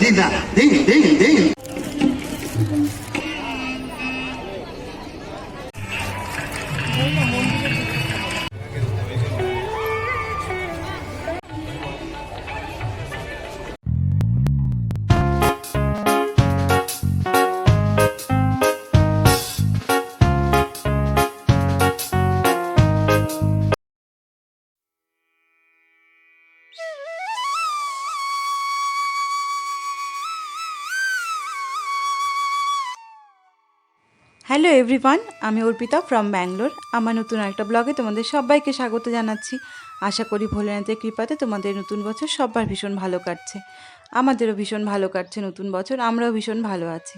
দিন না hello everyone আমি অর্পিতা ফ্রম ব্যাঙ্গালোর আমার নতুন একটা ব্লগে তোমাদের সবাইকে স্বাগত জানাচ্ছি। আশা করি ভোলেনাথের কৃপাতে তোমাদের নতুন বছর সবার ভীষণ ভালো কাটছে। আমাদেরও ভীষণ ভালো কাটছে নতুন বছর, আমরাও ভীষণ ভালো আছি।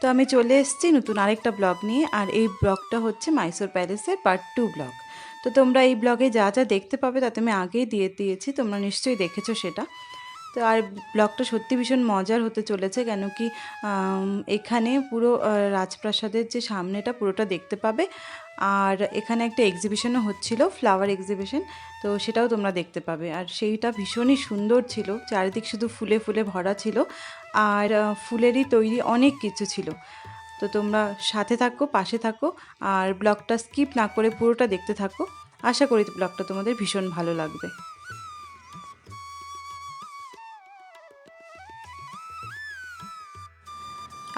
তো আমি চলে এসেছি নতুন আরেকটা ব্লগ নিয়ে, আর এই ব্লগটা হচ্ছে মাইসোর প্যালেসের পার্ট টু ব্লগ তো তোমরা এই ব্লগে যা যা দেখতে পাবে তাতে আমি আগেই দিয়ে দিয়েছি, তোমরা নিশ্চয়ই দেখেছ সেটা। তো আর ব্লগটা সত্যি ভীষণ মজার হতে চলেছে, কেন কি এখানে পুরো রাজপ্রাসাদের যে সামনেটা পুরোটা দেখতে পাবে। আর এখানে একটা এক্সিবিশনও হচ্ছিল ফ্লাওয়ার এক্সিবিশন তো সেটাও তোমরা দেখতে পাবে। আর সেইটা ভীষণই সুন্দর ছিল, চারিদিক শুধু ফুলে ফুলে ভরা ছিল, আর ফুলেরই তৈরি অনেক কিছু ছিল। তো তোমরা সাথে থাকো, পাশে থাকো, আর ব্লগটা স্কিপ না করে পুরোটা দেখতে থাকো। আশা করি ব্লগটা তোমাদের ভীষণ ভালো লাগবে।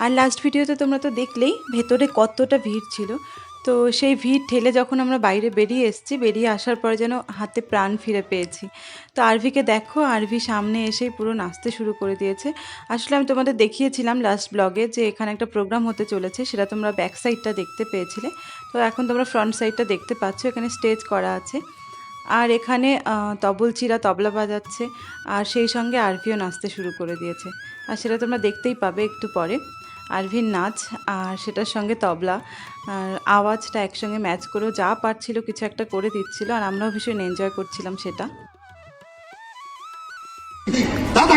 আর লাস্ট ভিডিওতে তোমরা তো দেখলেই ভেতরে কতটা ভিড় ছিল। তো সেই ভিড় ঠেলে যখন আমরা বাইরে বেরিয়ে এসেছি, বেরিয়ে আসার পর যেন হাতে প্রাণ ফিরে পেয়েছি। তো আরভিকে দেখো, আরভি সামনে এসেই পুরো নাচতে শুরু করে দিয়েছে। আসলে আমি তোমাদের দেখিয়েছিলাম লাস্ট ব্লগে যে এখানে একটা প্রোগ্রাম হতে চলেছে, সেটা তোমরা ব্যাক সাইডটা দেখতে পেয়েছিলে। তো এখন তোমরা ফ্রন্ট সাইডটা দেখতে পাচ্ছ, এখানে স্টেজ করা আছে। আর এখানে তবলচিরা তবলা বাজাচ্ছে, আর সেই সঙ্গে আরভিও নাচতে শুরু করে দিয়েছে। আর সেটা তোমরা দেখতেই পাবে একটু পরে। আরভির নাচ আর সেটার সঙ্গে তবলা। আর আওয়াজটা একসঙ্গে ম্যাচ করেও যা পারছিল কিছু একটা করে দিচ্ছিল আর আমরাও ভীষণ এনজয় করছিলাম সেটা। দাদা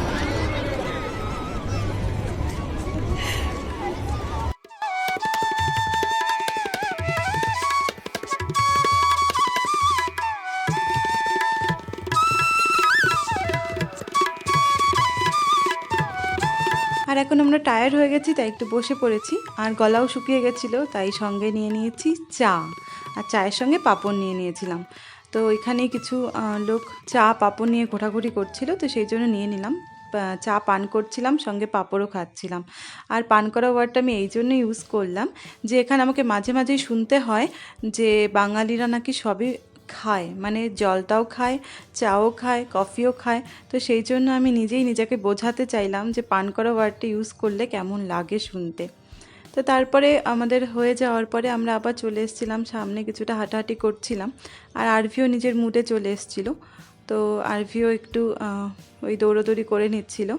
এখন আমরা টায়ার্ড হয়ে গেছি, তাই একটু বসে পড়েছি। আর গলাও শুকিয়ে গেছিল, তাই সঙ্গে নিয়ে নিয়েছি চা। আর চায়ের সঙ্গে পাপড় নিয়ে নিয়েছিলাম। তো এখানে কিছু লোক চা, পাপড় নিয়ে ঘোরাঘুরি করছিল, তো সেই জন্য নিয়ে নিলাম। চা পান করছিলাম, সঙ্গে পাঁপড়ও খাচ্ছিলাম। আর পান করা ওয়ার্ডটা আমি এই জন্য ইউজ করলাম যে, এখানে আমাকে মাঝে মাঝেই শুনতে হয় যে, বাঙালিরা নাকি সবই খায় মানে জলটাও খায়, চাও খায় কফিও খায়। তো সেই জন্য আমি নিজেই নিজেকে বোঝাতে চাইলাম যে পান করা ওয়ার্ডটা ইউজ করলে কেমন লাগে শুনতে। তো তারপরে আমাদের হয়ে যাওয়ার পরে আমরা আবার চলে এসেছিলাম, সামনে কিছুটা হাঁটাহাঁটি করছিলাম আর আরভিও নিজের মুডে চলে এসেছিল। তো আরভিও একটু ওই দৌড়োদৌড়ি করে নিচ্ছিল।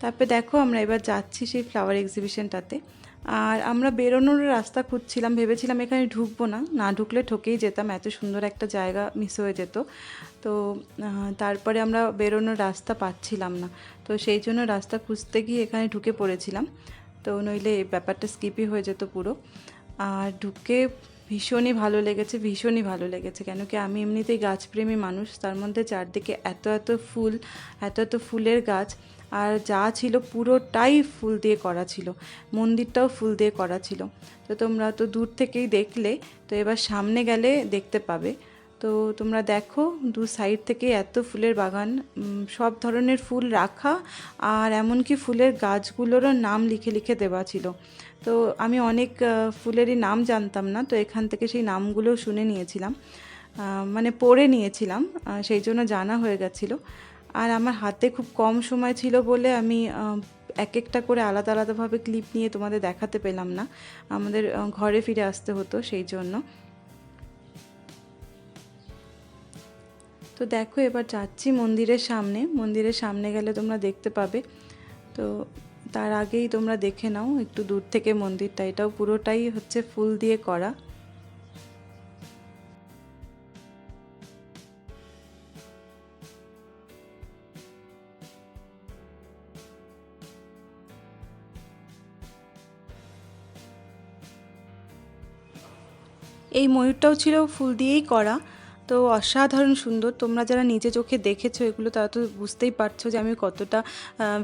তারপরে দেখো আমরা এবার যাচ্ছি সেই ফ্লাওয়ার এক্সিবিশনটাতে আর আমরা বেরোনোর রাস্তা খুঁজছিলাম, ভেবেছিলাম এখানে ঢুকবো না। না ঢুকলে ঠকেই যেতাম, এত সুন্দর একটা জায়গা মিস হয়ে যেত। তো তারপরে আমরা বেরোনোর রাস্তা পাচ্ছিলাম না। তো সেই জন্য রাস্তা খুঁজতে গিয়ে এখানে ঢুকে পড়েছিলাম। তো নইলে ব্যাপারটা স্কিপই হয়ে যেত পুরো। আর ঢুকে ভীষণই ভালো লেগেছে, ভীষণই ভালো লেগেছে। কেন কি আমি এমনিতেই গাছপ্রেমী মানুষ, তার মধ্যে চারদিকে এত এত ফুল, এত এত ফুলের গাছ। আর যা ছিল পুরোটাই ফুল দিয়ে করা ছিল। মন্দিরটাও ফুল দিয়ে করা ছিল। তো তোমরা তো দূর থেকেই দেখলে, তো এবার সামনে গেলে দেখতে পাবে। তো তোমরা দেখো, দু সাইড থেকে এত ফুলের বাগান সব ধরনের ফুল রাখা আর এমনকি ফুলের গাছগুলোরও নাম লিখে লিখে দেওয়া ছিল। তো আমি অনেক ফুলেরই নাম জানতাম না, তো এখান থেকে সেই নামগুলো শুনে নিয়েছিলাম। মানে পড়ে নিয়েছিলাম সেই জন্য জানা হয়ে গেছিল। আর আমার হাতে খুব কম সময় ছিল বলে আমি এক একটা করে আলাদা আলাদাভাবে ক্লিপ নিয়ে তোমাদের দেখাতে পেলাম না। আমাদের ঘরে ফিরে আসতে হতো সেই জন্য। তো দেখো, এবার যাচ্ছি মন্দিরের সামনে। মন্দিরের সামনে গেলে তোমরা দেখতে পাবে। তো তার আগেই তোমরা দেখে নাও, একটু দূর থেকে মন্দিরটা। এটাও পুরোটাই হচ্ছে ফুল দিয়ে করা। এই ময়ূরটাও ছিল ফুল দিয়েই করা। তো অসাধারণ সুন্দর। তোমরা যারা নিজে চোখে দেখেছ এগুলো, তারা তো বুঝতেই পারছ যে আমি কতটা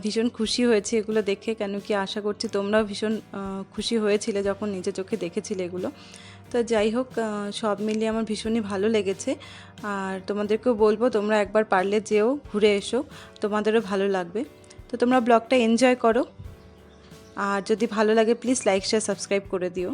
ভীষণ খুশি হয়েছি এগুলো দেখে। কেন কি আশা করছি তোমরাও ভীষণ খুশি হয়েছিলে যখন নিজে চোখে দেখেছিলে এগুলো। তো যাই হোক সব মিলিয়ে আমার ভীষণই ভালো লেগেছে। আর তোমাদেরকেও বলব, তোমরা একবার পারলে যেও, ঘুরে এসো। তোমাদেরও ভালো লাগবে। তো তোমরা ব্লগটা এনজয় করো। আর যদি ভালো লাগে, প্লিজ লাইক, শেয়ার, সাবস্ক্রাইব করে দিও।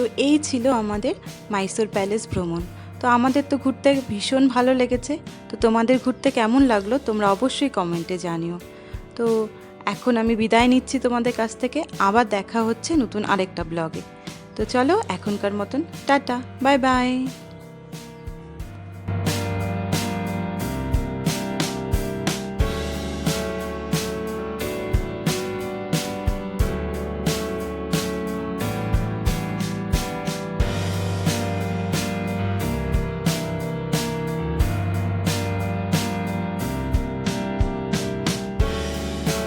তো এই ছিল আমাদের মাইসোর প্যালেস ভ্রমণ। তো আমাদের তো ঘুরতে ভীষণ ভালো লেগেছে। তো তোমাদের ঘুরতে কেমন লাগল তোমরা অবশ্যই কমেন্টে জানিও। তো এখন আমি বিদায় নিচ্ছি তোমাদের কাছ থেকে। আবার দেখা হচ্ছে নতুন আরেকটা ব্লগে। তো চলো এখনকার মতন টাটা, বাই বাই।